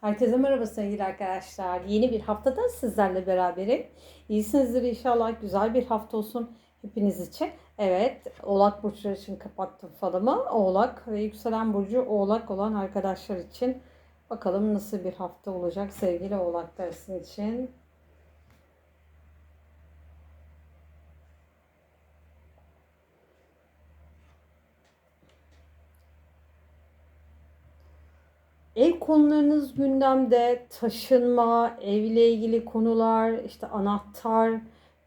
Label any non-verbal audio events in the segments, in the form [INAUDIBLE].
Herkese merhaba sevgili arkadaşlar. Yeni bir haftada sizlerle beraberim. İyisinizdir inşallah. Güzel bir hafta olsun hepiniz için. Evet, Oğlak burçları için kapattım falımı. Oğlak ve yükselen burcu Oğlak olan arkadaşlar için. Bakalım nasıl bir hafta olacak sevgili Oğlaklar sizin için. Ev konularınız gündemde, taşınma, evle ilgili konular, işte anahtar,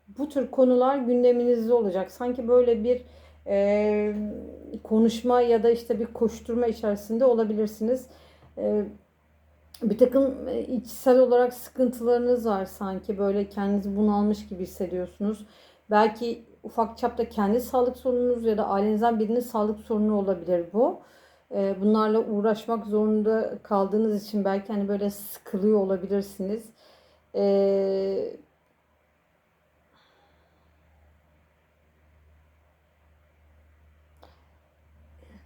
bu tür konular gündeminizde olacak. Sanki böyle bir e, konuşma ya da işte bir koşturma içerisinde olabilirsiniz. E, bir takım içsel olarak sıkıntılarınız var sanki böyle kendinizi bunalmış gibi hissediyorsunuz. Belki ufak çapta kendi sağlık sorununuz ya da ailenizden birinin sağlık sorunu olabilir bu. Ee, bunlarla uğraşmak zorunda kaldığınız için belki hani böyle sıkılıyor olabilirsiniz. Ee,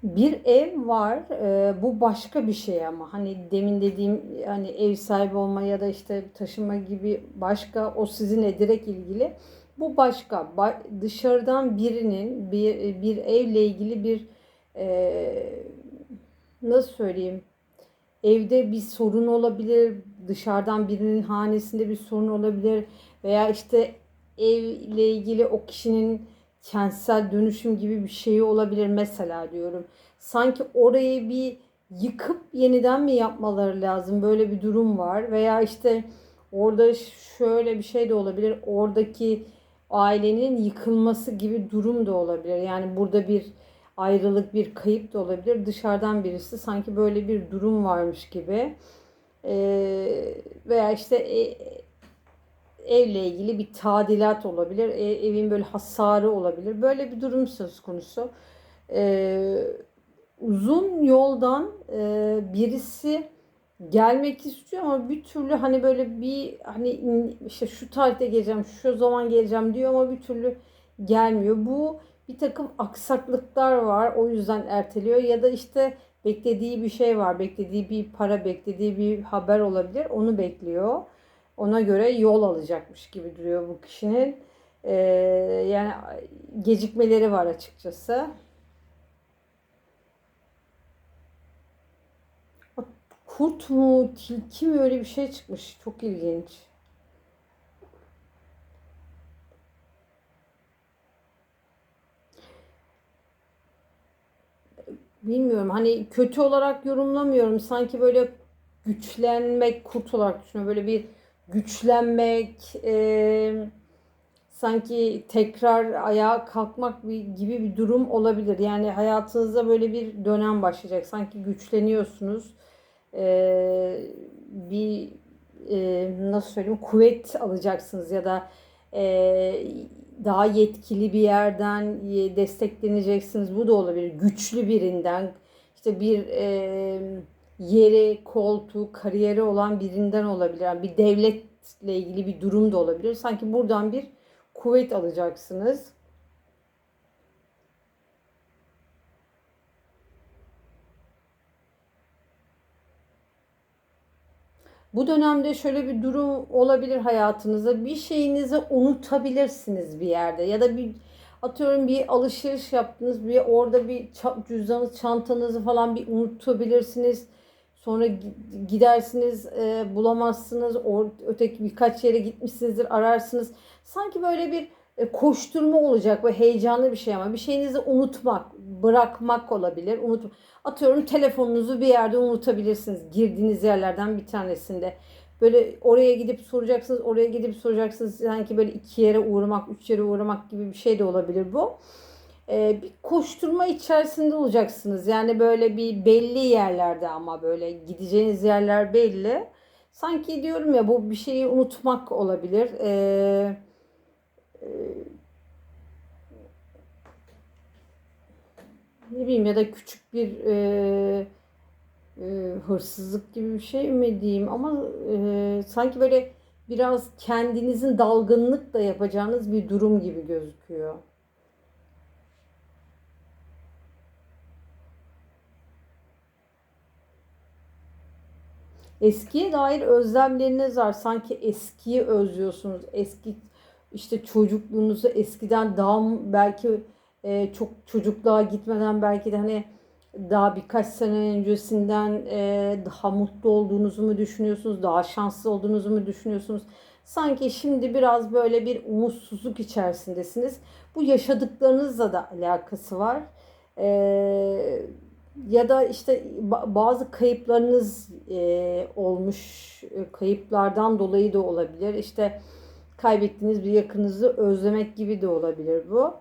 bir ev var. Ee, bu başka bir şey ama hani demin dediğim hani ev sahibi olma ya da işte taşıma gibi başka o sizinle direkt ilgili. Bu başka. Dışarıdan birinin bir, bir evle ilgili bir e, nasıl söyleyeyim? Evde bir sorun olabilir, dışarıdan birinin hanesinde bir sorun olabilir veya işte evle ilgili o kişinin kentsel dönüşüm gibi bir şeyi olabilir mesela diyorum. Sanki orayı bir yıkıp yeniden mi yapmaları lazım? Böyle bir durum var veya işte orada şöyle bir şey de olabilir. Oradaki ailenin yıkılması gibi durum da olabilir. Yani burada bir ayrılık, bir kayıp da olabilir. Dışarıdan birisi sanki böyle bir durum varmış gibi ee, veya işte e, evle ilgili bir tadilat olabilir. E, evin böyle hasarı olabilir. Böyle bir durum söz konusu. Ee, uzun yoldan e, birisi gelmek istiyor ama bir türlü hani böyle bir hani işte şu tarihte geleceğim, şu zaman geleceğim diyor ama bir türlü gelmiyor. Bu bir takım aksaklıklar var. O yüzden erteliyor ya da işte beklediği bir şey var. Beklediği bir para, beklediği bir haber olabilir. Onu bekliyor. Ona göre yol alacakmış gibi duruyor bu kişinin. Ee, yani gecikmeleri var açıkçası. Kurt mu, tilki mi öyle bir şey çıkmış. Çok ilginç. Bilmiyorum hani kötü olarak yorumlamıyorum. Sanki böyle güçlenmek kurt olarak düşünüyorum. Böyle bir güçlenmek e, sanki tekrar ayağa kalkmak gibi bir durum olabilir. Yani hayatınızda böyle bir dönem başlayacak. Sanki güçleniyorsunuz. E, bir e, nasıl söyleyeyim kuvvet alacaksınız ya da e, daha yetkili bir yerden destekleneceksiniz. Bu da olabilir. Güçlü birinden, işte bir e, yeri, koltuğu, kariyeri olan birinden olabilir. Yani bir devletle ilgili bir durum da olabilir. Sanki buradan bir kuvvet alacaksınız. Bu dönemde şöyle bir durum olabilir hayatınızda. Bir şeyinizi unutabilirsiniz bir yerde ya da bir atıyorum bir alışveriş yaptınız bir orada bir cüzdanınız çantanızı falan bir unutabilirsiniz. Sonra gidersiniz e, bulamazsınız. O, öteki birkaç yere gitmişsinizdir ararsınız. Sanki böyle bir koşturma olacak ve heyecanlı bir şey ama bir şeyinizi unutmak, bırakmak olabilir. Unut Atıyorum telefonunuzu bir yerde unutabilirsiniz. Girdiğiniz yerlerden bir tanesinde. Böyle oraya gidip soracaksınız, oraya gidip soracaksınız. Sanki böyle iki yere uğramak, üç yere uğramak gibi bir şey de olabilir bu. Ee, bir koşturma içerisinde olacaksınız. Yani böyle bir belli yerlerde ama böyle gideceğiniz yerler belli. Sanki diyorum ya bu bir şeyi unutmak olabilir. Ee, e, ne bileyim ya da küçük bir e, e, hırsızlık gibi bir şey mi diyeyim ama e, sanki böyle biraz kendinizin dalgınlıkla yapacağınız bir durum gibi gözüküyor. Eskiye dair özlemleriniz var. Sanki eskiyi özlüyorsunuz. Eski işte çocukluğunuzu eskiden daha belki e, çok çocukluğa gitmeden belki de hani daha birkaç sene öncesinden e, daha mutlu olduğunuzu mu düşünüyorsunuz? Daha şanslı olduğunuzu mu düşünüyorsunuz? Sanki şimdi biraz böyle bir umutsuzluk içerisindesiniz. Bu yaşadıklarınızla da alakası var. E, ya da işte ba- bazı kayıplarınız e, olmuş. E, Kayıplardan dolayı da olabilir. İşte kaybettiğiniz bir yakınınızı özlemek gibi de olabilir bu.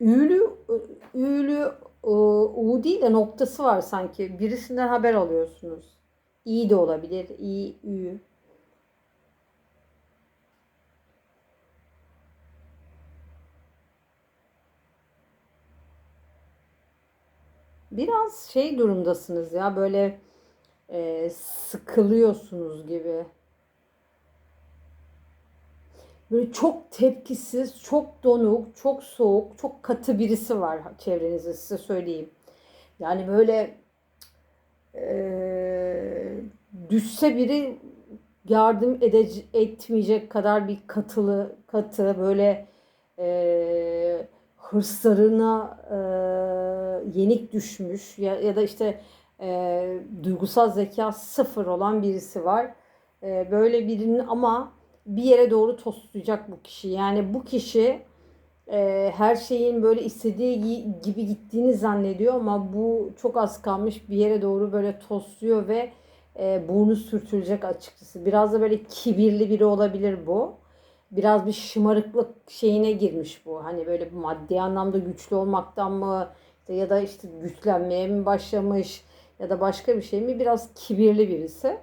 Ü'lü, ü'lü e, U değil de noktası var sanki. Birisinden haber alıyorsunuz. İ de olabilir. İ, Ü. Biraz şey durumdasınız ya böyle e, sıkılıyorsunuz gibi. Böyle çok tepkisiz, çok donuk, çok soğuk, çok katı birisi var çevrenizde size söyleyeyim. Yani böyle eee, düşse biri yardım edece- etmeyecek kadar bir katılı, katı böyle eee, hırslarına eee, yenik düşmüş ya, ya da işte eee, duygusal zeka sıfır olan birisi var. Eee, böyle birinin ama bir yere doğru toslayacak bu kişi. Yani bu kişi e, her şeyin böyle istediği gi- gibi gittiğini zannediyor ama bu çok az kalmış bir yere doğru böyle tosluyor ve e, burnu sürtülecek açıkçası. Biraz da böyle kibirli biri olabilir bu. Biraz bir şımarıklık şeyine girmiş bu. Hani böyle maddi anlamda güçlü olmaktan mı ya da işte güçlenmeye mi başlamış ya da başka bir şey mi? Biraz kibirli birisi.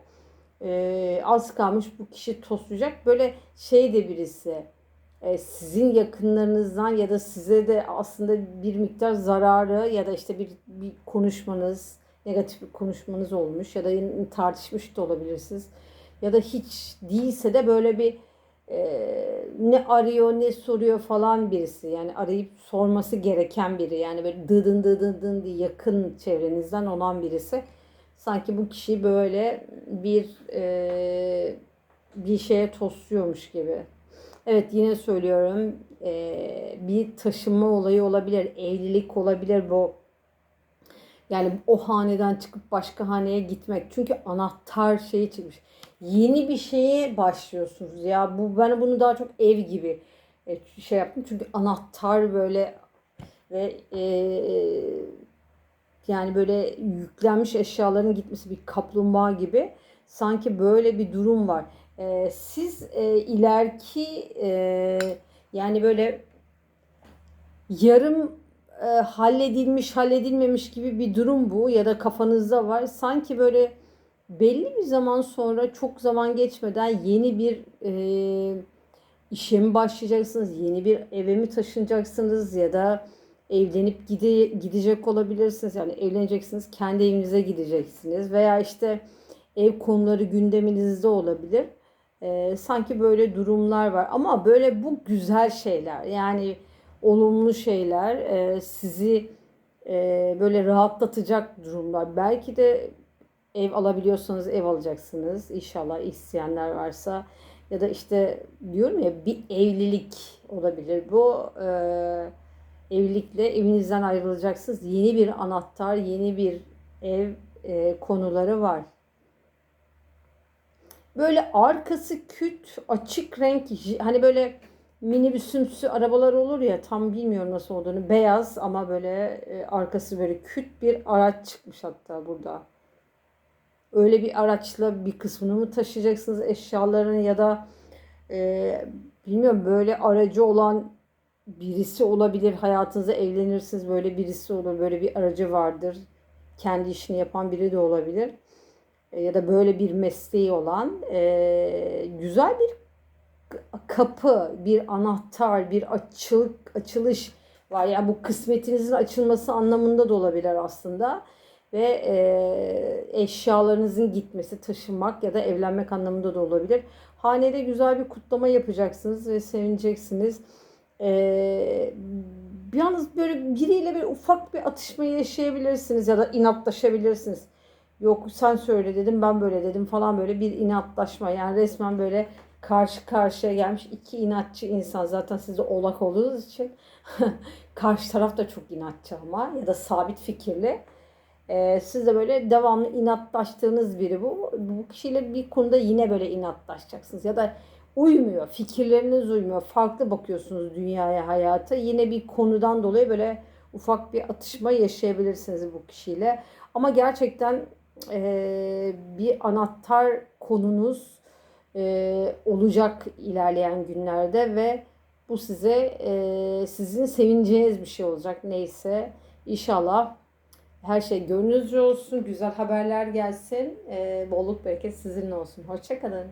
Ee, az kalmış bu kişi toslayacak. Böyle şey de birisi e, sizin yakınlarınızdan ya da size de aslında bir miktar zararı ya da işte bir, bir konuşmanız, negatif bir konuşmanız olmuş ya da tartışmış da olabilirsiniz. Ya da hiç değilse de böyle bir e, ne arıyor ne soruyor falan birisi. Yani arayıp sorması gereken biri. Yani böyle dıdın dıdın dıdın diye yakın çevrenizden olan birisi. Sanki bu kişi böyle bir e, bir şeye tosluyormuş gibi. Evet yine söylüyorum e, bir taşınma olayı olabilir, evlilik olabilir bu. Yani o haneden çıkıp başka haneye gitmek. Çünkü anahtar şeyi çıkmış. Yeni bir şeye başlıyorsunuz ya. Bu ben bunu daha çok ev gibi e, şey yaptım. Çünkü anahtar böyle ve e, yani böyle yüklenmiş eşyaların gitmesi bir kaplumbağa gibi. Sanki böyle bir durum var. E, siz e, ileriki e, yani böyle yarım e, halledilmiş halledilmemiş gibi bir durum bu ya da kafanızda var. Sanki böyle belli bir zaman sonra çok zaman geçmeden yeni bir e, işe mi başlayacaksınız? Yeni bir eve mi taşınacaksınız ya da evlenip gide, gidecek olabilirsiniz. Yani evleneceksiniz, kendi evinize gideceksiniz veya işte ev konuları gündeminizde olabilir. E, sanki böyle durumlar var ama böyle bu güzel şeyler yani olumlu şeyler e, sizi e, böyle rahatlatacak durumlar. Belki de ev alabiliyorsanız ev alacaksınız inşallah isteyenler varsa ya da işte diyorum ya bir evlilik olabilir bu e, evlilikle evinizden ayrılacaksınız yeni bir anahtar yeni bir ev e, konuları var. Böyle arkası küt, açık renk, hani böyle minibüsümsü arabalar olur ya tam bilmiyorum nasıl olduğunu. Beyaz ama böyle e, arkası böyle küt bir araç çıkmış hatta burada. Öyle bir araçla bir kısmını mı taşıyacaksınız eşyalarını ya da e, bilmiyorum böyle aracı olan birisi olabilir. Hayatınızda evlenirsiniz böyle birisi olur. Böyle bir aracı vardır. Kendi işini yapan biri de olabilir. E, ya da böyle bir mesleği olan e, güzel bir kapı, bir anahtar, bir açılık, açılış var. Yani bu kısmetinizin açılması anlamında da olabilir aslında. Ve e, eşyalarınızın gitmesi, taşınmak ya da evlenmek anlamında da olabilir. Hanede güzel bir kutlama yapacaksınız ve sevineceksiniz. E, yalnız böyle biriyle bir ufak bir atışma yaşayabilirsiniz ya da inatlaşabilirsiniz. yok sen söyle dedim ben böyle dedim falan böyle bir inatlaşma yani resmen böyle karşı karşıya gelmiş iki inatçı insan zaten siz de oğlak olduğunuz için [LAUGHS] karşı taraf da çok inatçı ama ya da sabit fikirli. Ee, siz de böyle devamlı inatlaştığınız biri bu. Bu kişiyle bir konuda yine böyle inatlaşacaksınız ya da uymuyor, fikirleriniz uymuyor, farklı bakıyorsunuz dünyaya, hayata. Yine bir konudan dolayı böyle ufak bir atışma yaşayabilirsiniz bu kişiyle. Ama gerçekten eee, bir anahtar konunuz eee, olacak ilerleyen günlerde ve bu size eee, sizin sevineceğiniz bir şey olacak neyse. İnşallah her şey gönlünüzce olsun, güzel haberler gelsin, eee, bolluk bereket sizinle olsun. Hoşçakalın.